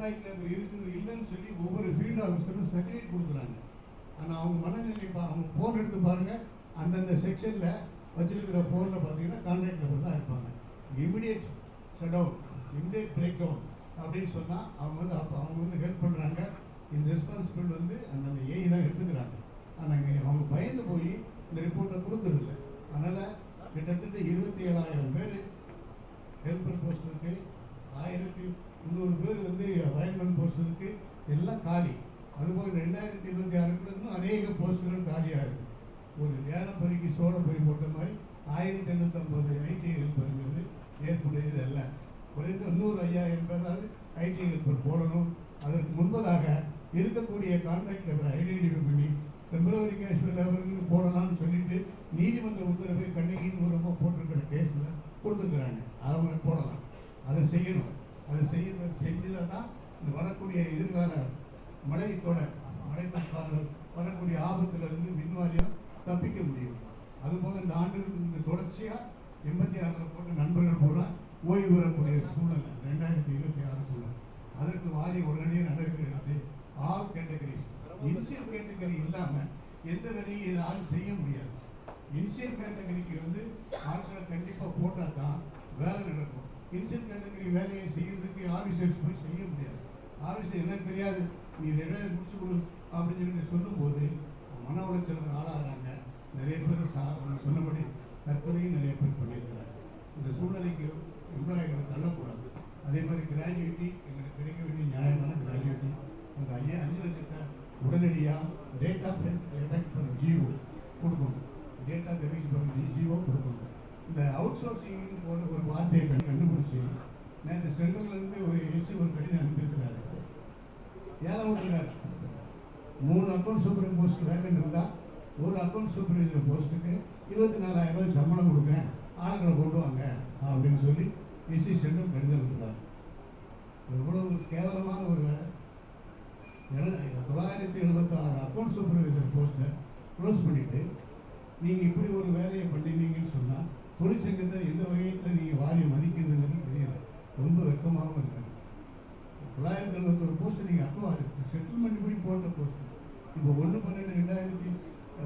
Contract labour இருக்குது இல்லைன்னு சொல்லி ஒவ்வொரு ஃபீல்டு ஆஃபீஸரும் சர்டிஃபிகேட் கொடுக்குறாங்க. ஆனால் அவங்க மனநிலை பா- அவங்க ஃபோன் எடுத்து பாருங்கள் அந்தந்த செக்ஷனில் வச்சிருக்கிற ஃபோனில் பார்த்தீங்கன்னா கான்ட்ராக்ட் லேபர் தான் இருப்பாங்க. Immediate shut down immediate break down அப்படின்னு சொன்னால் அவங்க வந்து அப்போ அவங்க வந்து ஹெல்ப் பண்ணுறாங்க இந்த ரெஸ்பான்சிபிள் வந்து அந்தந்த ஏஐ தான் எடுத்துக்கிறாங்க. ஆனால் அவங்க பயந்து போய் இந்த ரிப்போர்ட்டை கொடுக்கறதில்ல அதனால் கிட்டத்தட்ட இருபத்தி ஏழாயிரம் பேர் ஹெல்பர் போஸ்ட் இருக்குது ஆயிரத்தி முந்நூறு பேர் வந்து போஸ்ட் எல்லாம் காலி. அதுபோக ரெண்டாயிரத்தி இருபத்தி ஆறுக்குள்ள இன்னும் அநேக போஸ்ட்டுகள் காலியாக இருக்கு ஒரு ஏனப்பொறிக்கு சோழ போட்ட மாதிரி ஆயிரத்தி எண்ணூற்றம்பது ஐடி ஹெல்பருங்கிறது ஏற்புடையது அல்ல. குறைந்த இன்னொரு ஐயாயிரம் பேராது ஐடி ஹெல்பர் போடணும். அதற்கு முன்பதாக இருக்கக்கூடிய கான்ட்ராக்ட் லேபரை ஐடென்டிஃபை பண்ணி பிப்ரவரி கேஷுவல் லேபருக்கு போடலாம்னு சொல்லிட்டு நீதிமன்ற உத்தரவை கண்ணகின்னு மூலமாக போட்டிருக்கிற கேஸில் கொடுத்துருக்குறாங்க. அவங்க போடலாம். அதை செய்யணும். அதை செய்ய செஞ்சதை தான் இந்த வரக்கூடிய எதிர்கால மழை தொடர் மழை தொடர் வரக்கூடிய ஆபத்திலிருந்து மின்வாரியம் தப்பிக்க முடியும். அதுபோக இந்த ஆண்டுகளுக்கு இந்த தொடர்ச்சியா எண்பத்தி ஆறுல போட்ட நண்பர்கள் பூரா ஓய்வு பெறக்கூடிய சூழ்நிலை ரெண்டாயிரத்தி இருபத்தி ஆறுக்குள்ள அதற்கு வாரி உடனடியே நடவடிக்கை எடுத்து ஆல் கேட்டகரிஸ் இனிஷியல் கேட்டகரி இல்லாம எந்த வேலையும் யாரும் செய்ய முடியாது. இனிஷியல் கேட்டகரிக்கு வந்து ஆட்களை கண்டிப்பா போட்டா தான் வேலை நடக்கும். இனிஷியல் கேட்டகரி வேலையை செய்யறதுக்கு ஆபீசர்ஸ் போய் செய்ய என்ன எனக்கு தெரியாது. நீ நிறைய முடிச்சு கொடு அப்படின்னு சொல்லிட்டு சொல்லும்போது மன உளைச்சலுக்கு ஆளாகிறாங்க. நிறைய பேர் சா- சொன்னபடி தற்கொலையும் நிறைய பேர் பண்ணியிருக்கிறாங்க. இந்த சூழ்நிலைக்கு எம்ப்ளாய்களை தள்ளக்கூடாது. அதே மாதிரி கிராஜுவேட்டி எங்களுக்கு கிடைக்க வேண்டிய நியாயமான கிராஜுவேட்டி அந்த ஐயா அஞ்சு லட்சத்தை உடனடியாக date of effect for G O கொடுக்கணும். Date of effect for G O கொடுக்கணும். இந்த அவுட் சோர்சிங் போல ஒரு வார்த்தையை கண்டுபிடிச்சி நான் நேற்று சென்ட்ரல்லேருந்து ஒரு எஸ்சி ஒரு கடிதம் ஏழை விட்டுருக்காரு மூணு அக்கௌண்ட் சூப்பர் போஸ்ட் வேக்கண்ட் இருந்தா ஒரு அக்கௌண்ட் சூப்பர்வைசர் போஸ்ட்டுக்கு இருபத்தி நாலாயிரம் ரூபாய் சம்பளம் கொடுங்க ஆளுங்களை கொண்டு வாங்க அப்படின்னு சொல்லி இசி சென்றும் கடிதம் இருந்தார் எவ்வளவு கேவலமான ஒரு வேலை. எழு- தொள்ளாயிரத்தி எழுபத்தாறு அக்கௌண்ட் சூப்பர்வைசர் போஸ்ட்டை க்ளோஸ் பண்ணிவிட்டு நீங்கள் இப்படி ஒரு வேலையை பண்ணினீங்கன்னு சொன்னால் தொழிற்சங்கத்தை எந்த வகையத்தில் நீங்கள் வாரி மதிக்கிறதுன்னு தெரியல. ரொம்ப வெக்கமாகவும் இருக்குது போஸ்ட் நீங்கள் அப்போ செட்டில்மெண்ட் படி போட்ட போஸ்ட் இப்போ ஒன்று பன்னெண்டு ரெண்டாயிரத்தி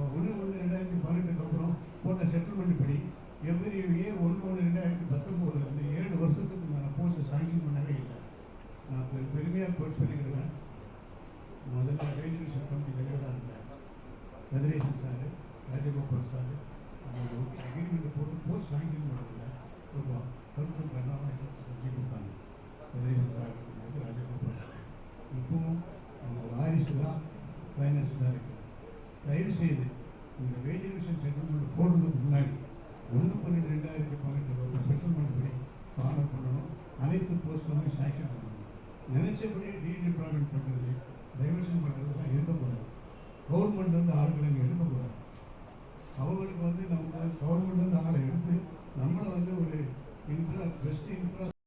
ஒன்று ஒன்று ரெண்டாயிரத்தி பன்னெண்டுக்கு அப்புறம் போட்ட செட்டில்மெண்ட் படி எவ்ரி ஏ ஒன்று ஒன்று ரெண்டாயிரத்தி பத்தொம்போது அந்த ஏழு வருஷத்துக்கு நான் போஸ்ட் சாங்ஷன் பண்ணவே இல்லை. நான் பெரு- பெருமையாக போட்டு சொல்லிக்கிறேன் முதல்ல ரயில்வே கமிட்டி தலைவராக இருந்தேன் கதிரேசன் சார் ராஜகோபால் சார் அவங்க அக்ரிமெண்ட் போட்டு போஸ்ட் சாங்ஷன் பண்ணல ரொம்ப கருத்து பண்ணாமல் செஞ்சு கொடுத்தாங்க. கதிரேசன் சார் ராஜகோபால் இப்பவும் அந்த வாரிசு தான் ஃபைனான்ஸ் தான் இருக்குது. தயவுசெய்து இந்த வேஜ் செட்டில்மெண்ட் போடுறதுக்கு முன்னாடி ஒன்று பன்னெண்டு ரெண்டாயிரத்தி பன்னெண்டு ஒரு செட்டில்மெண்ட் படி ஃபாலோ பண்ணணும். அனைத்து போஸ்ட்டுமே சாங்ஷன் பண்ணணும். நினைச்சபடி ரீடிப்ளாய்மெண்ட் பண்ணுறது டைவர்ஷன் பண்ணுறதுலாம் இருக்கக்கூடாது கவர்மெண்ட் வந்து ஆள்